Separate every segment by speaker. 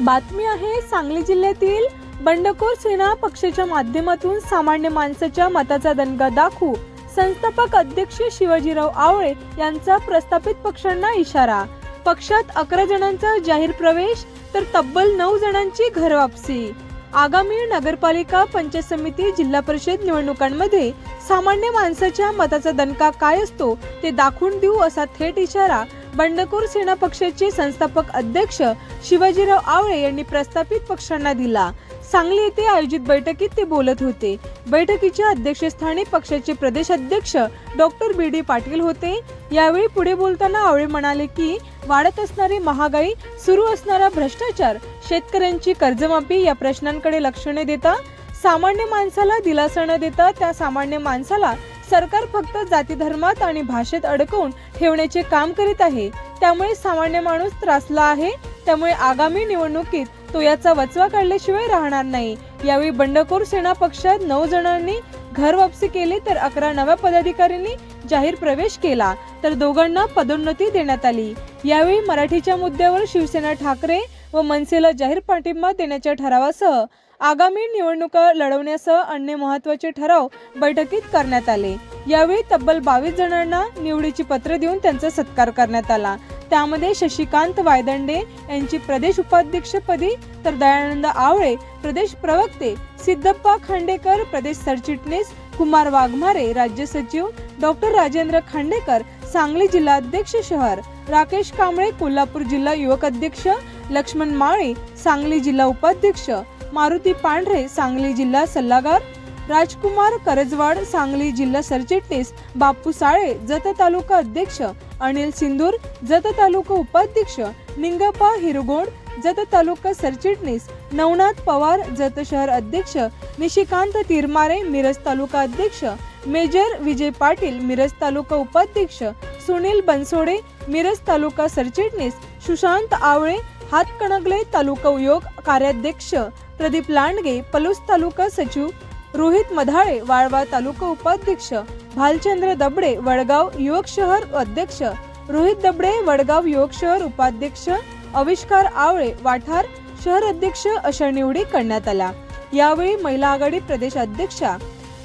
Speaker 1: बातमी आहे सांगली जिल्ह्यातील बंडखोर सेना पक्षाच्या माध्यमातून सामान्य माणसाच्या मताचा दणका दाखवू. संस्थापक अध्यक्ष शिवाजीराव आवळे यांचा प्रस्थापित पक्षांना इशारा. पक्षात अकरा जणांचा जाहीर प्रवेश तर तब्बल नऊ जणांची घरवापसी आगामी नगरपालिका पंचायत समिती जिल्हा परिषद निवडणुकांमध्ये सामान्य माणसाच्या मताचा दणका काय असतो ते दाखवून देऊ असा थेट इशारा बंडखोर सेना पक्षाचे संस्थापक अध्यक्ष शिवाजीराव आवळे यांनी प्रस्थापित पक्षांना दिला. सांगली येथे आयोजित बैठकीत ते बोलत होते. बैठकीच्या अध्यक्षस्थानी पक्षाचे प्रदेश अध्यक्ष डॉक्टर बी. डी. पाटील होते. यावेळी पुढे बोलताना आवळे म्हणाले की वाढत असणारी महागाई सुरू असणारा भ्रष्टाचार शेतकऱ्यांची कर्जमाफी या प्रश्नांकडे लक्ष न देता सामान्य माणसाला दिलासा न देता त्या सामान्य माणसाला सरकार फक्त जाती धर्मात आणि भाषेत अडकवून ठेवण्याचे काम करीत आहे. त्यामुळे सामान्य माणूस त्रासला आहे. त्यामुळे आगामी निवडणुकीत तो याचा वचवा काढल्याशिवाय राहणार नाही. यावेळी बंडखोर सेना पक्षात नऊ जणांनी घर वापसी केली तर अकरा नव्या पदाधिकाऱ्यांनी जाहीर प्रवेश केला. तर दोघांना पदोन्नती देण्यात आली. यावेळी मराठीच्या मुद्द्यावर शिवसेना ठाकरे व मनसेला जाहीर पाठिंबा देण्याच्या ठरावासह आगामी निवडणुका लढवण्यासह अन्य महत्त्वाचे ठराव बैठकीत करण्यात आले. यावेळी तब्बल बावीस जणांना निवडीची पत्र देऊन त्यांचा सत्कार करण्यात आला. त्यामध्ये शशिकांत वायदंडे यांची प्रदेश उपाध्यक्षपदी तर दयानंद आवळे प्रदेश प्रवक्ते सिद्धप्पा खांडेकर प्रदेश सरचिटणीस कुमार वाघमारे राज्य सचिव डॉक्टर राजेंद्र खांडेकर सांगली जिल्हाध्यक्ष शहर राकेश कांबळे कोल्हापूर जिल्हा युवक अध्यक्ष लक्ष्मण माळे सांगली जिल्हा उपाध्यक्ष मारुती पांढरे सांगली जिल्हा सल्लागार राजकुमार करजवाड सांगली जिल्हा सरचिटणीस बापू साळे जत तालुका अध्यक्ष अनिल सिंदूर जत तालुका उपाध्यक्ष निंगप्पा हिरगोंड जत तालुका सरचिटणीस नवनाथ पवार जत शहर अध्यक्ष निशिकांत तिरमारे मिरज तालुका अध्यक्ष मेजर विजय पाटील मिरज तालुका उपाध्यक्ष सुनील बनसोडे मिरज तालुका सरचिटणीस सुशांत आवळे हातकणगले तालुका उयोग कार्याध्यक्ष प्रदीप लांडगे पलूस तालुका सचिव रोहित मधाळे वाळवा तालुका उपाध्यक्ष भालचंद्र दबडे वडगाव युवक शहर अध्यक्ष रोहित दबडे वडगाव युवक शहर उपाध्यक्ष आविष्कार आवळे वाठार शहर अध्यक्ष अशा निवडी करण्यात आल्या. यावेळी महिला आघाडी प्रदेश अध्यक्षा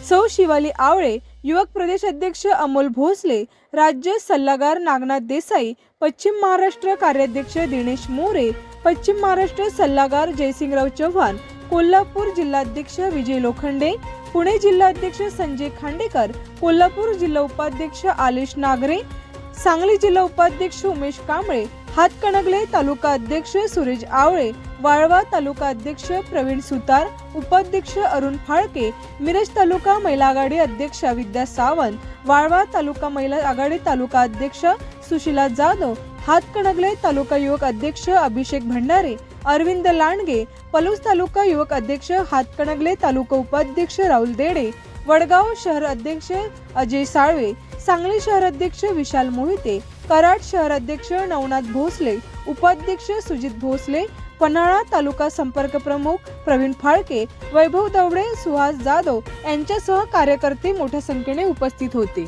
Speaker 1: सौ शिवाली आवळे युवक प्रदेश अध्यक्ष अमोल भोसले राज्य सल्लागार नागनाथ देसाई पश्चिम महाराष्ट्र कार्याध्यक्ष दिनेश मोरे पश्चिम महाराष्ट्र सल्लागार जयसिंगराव चव्हाण कोल्हापूर जिल्हाध्यक्ष विजय लोखंडे पुणे जिल्हाध्यक्ष संजय खांडेकर कोल्हापूर जिल्हा उपाध्यक्ष आलेश नागरे सांगली जिल्हा उपाध्यक्ष उमेश कांबळे हातकणगले तालुका अध्यक्ष सुरेश आवळे वाळवा तालुका अध्यक्ष प्रवीण सुतार उपाध्यक्ष अरुण फाळके मिरज तालुका महिला आघाडी अध्यक्ष विद्या सावंत वाळवा तालुका महिला आघाडी तालुका अध्यक्ष सुशीला जाधव हातकणगले तालुका युवक अध्यक्ष अभिषेक भंडारे अरविंद लांडगे पलूस तालुका युवक अध्यक्ष हातकणगले तालुका उपाध्यक्ष राहुल देडे वडगाव शहर अध्यक्ष अजय साळवे सांगली शहर अध्यक्ष विशाल मोहिते कराड शहर अध्यक्ष नवनाथ भोसले उपाध्यक्ष सुजित भोसले पन्हाळा तालुका संपर्क प्रमुख प्रवीण फाळके वैभव दवडे सुहास जाधव यांच्यासह कार्यकर्ते मोठ्या संख्येने उपस्थित होते.